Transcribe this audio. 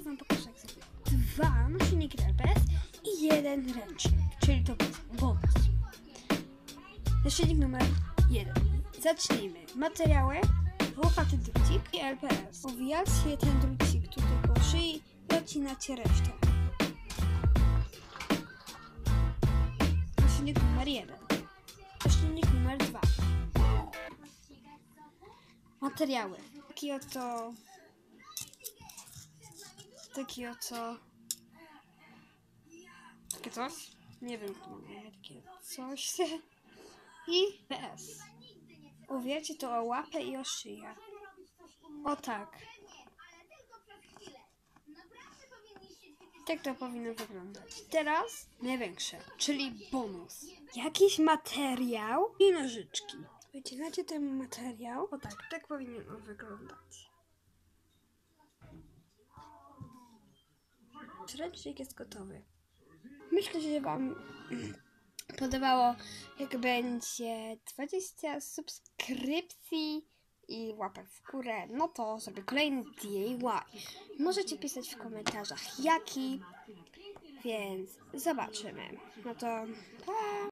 najpierw wam pokażę jak zrobię dwa naszyjniki LPS i jeden ręcznik, czyli to bonus. Naszyjnik numer jeden. Zacznijmy. Materiały, łopaty drucik i LPS. Owijacie ten drucik tutaj po szyi i odcinacie resztę. Naszyjnik numer jeden. Naszyjnik numer dwa. Materiały. Taki oto... Taki oto... Takie coś? Nie wiem, kto ma takie coś. I PS. Uwiecie to o łapę i o szyję. O tak. Tak to powinno wyglądać. Teraz największe, czyli bonus. Jakiś materiał i nożyczki. Wyciągacie ten materiał. O tak, tak powinien on wyglądać. Ręcznik jest gotowy. Myślę, że Wam podobało, jak będzie 20 subskrypcji i łapek w górę, no to zrobię kolejny DIY. Możecie pisać w komentarzach jaki, więc zobaczymy. No to pa!